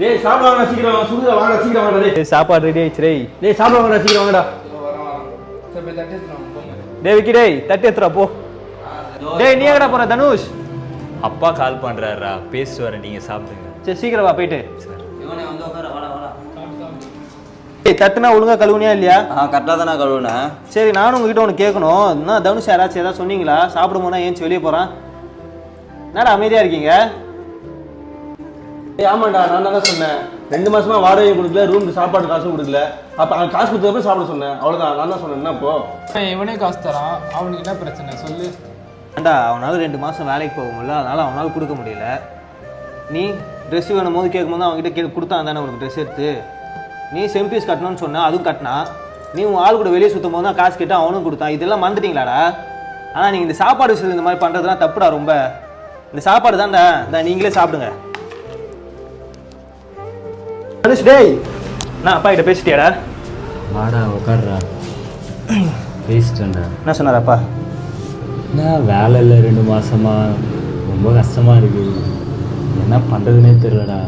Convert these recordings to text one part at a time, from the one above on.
டேய் சாப்பிட வாங்க சீக்கிரம் வாங்க சுடுதா வாங்க சீக்கிரம் வாங்க டேய். சாப்பாடு ரெடி ஆயிடுச்சு டேய். டேய் சாப்பிட வாங்க சீக்கிரம் வாங்கடா. டேய் விக்கி டேய் தட்டி எடுத்துடா போ. டேய் நீ எங்கடா போற தனுஷ்? அப்பா கால் பண்றாரா பேசிட்டு வரேன் நீங்க சாப்பிடுங்க. சரி சீக்கிரம் வா போயிட்டு. இவனே வந்து உட்கார வாடா வாடா. டேய் தட்டுனா ஒழுங்கா கழுவுனியா இல்லையா? ஆ கரெக்டாக தான் நான் கழுவுனேன். சரி நானும் உங்ககிட்ட ஒன்று கேட்கணும். என்ன தனுஷ் யாராச்சும் ஏதாவது சொன்னீங்களா? சாப்பிடும் போது ஏஞ்சி வெளியே போகிறான் என்னடா அமைதியாக இருக்கீங்க? ஏய் ஆமாண்டா நான் தானே சொன்னேன். ரெண்டு மாசமா வாடகை கொடுக்கல ரூமுக்கு சாப்பாடு காசும் கொடுக்கல. அப்ப அவன் காசு கொடுத்தப்ப சாப்பிட சொன்னேன். அவ்வளவுதான் நான் தான் சொன்னேன். என்ன இப்போ? இவனே காசு தரான். அவனுக்கு என்ன பிரச்சனை? சொல்லு. ஏண்டா அவனால் ரெண்டு மாதம் வேலைக்கு போக முடியல. அதனால் அவனால் கொடுக்க முடியல. நீ ட்ரெஸ் வேணும் போது கேட்கும்போது அவன்கிட்ட கே கொடுத்தான் தானே உனக்கு ட்ரெஸ் எடுத்து. நீ செம்பீஸ் கட்டணும்னு சொன்ன அதுவும் கட்டினா. நீ உன் ஆள் கூட வெளியே சுற்றும் போது தான் காசு கேட்டு அவனும் கொடுத்தான். இதெல்லாம் மறந்துட்டீங்களாடா? ஆனால் நீங்கள் இந்த சாப்பாடு விஷயத்தில் இந்த மாதிரி பண்ணுறதுலாம் தப்புடா ரொம்ப. இந்த சாப்பாடு தான்டா. இந்த நீங்களே சாப்பிடுங்க. தனுஷ் டேய். நான் அப்பா கிட்ட பேசிட்டியாடா? வாடா உட்கார்றா. பேசிட்டேன்டா. என்ன சொன்னார் அப்பா நான் வேலை இல்லை ரெண்டு மாசமா. ரொம்ப கஷ்டமா இருக்கு. என்ன பண்றதுனே தெரியலடா.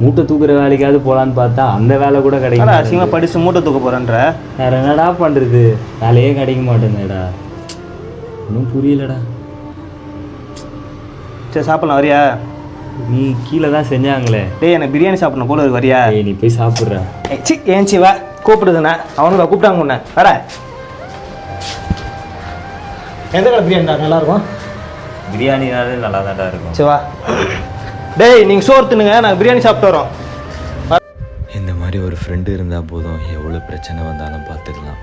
மூட்டை தூக்குற வேலைக்காவது போலான்னு பார்த்தா அந்த வேலை கூட கிடைக்க என்னடா மாட்டேங்குது. அசிங்கமாக படிச்சு மூட்டை தூக்க போகிறேன்ற வேற என்னடா பண்றது? வேலையே கிடைக்க மாட்டேங்குதுடா. ஒன்றும் புரியலடா. சரி சாப்பிடலாம் வரியா? நீ கீழே தான் செஞ்சாங்களே. டேய் எனக்கு பிரியாணி சாப்பிடணும் போல இருக்கு வரியா? ஏய் நீ போய் சாப்பிட்ற. ஏய், சி ஏன்ச்சி வா கூப்பிடுதுண்ணே அவனுக்கு கூப்பிட்டாங்க உன்னை. வர எந்த கடை பிரியாணி நல்லா இருக்கும்? பிரியாணினாலே நல்லா தான்டா இருக்கும். சரி வா டேய் நீங்கள் சோறு தின்னுங்க நாங்கள் பிரியாணி சாப்பிட்டு வரோம். இந்த மாதிரி ஒரு ஃப்ரெண்டு இருந்தால் போதும். எவ்வளோ பிரச்சனை வந்தாலும் பார்த்துக்கலாம்.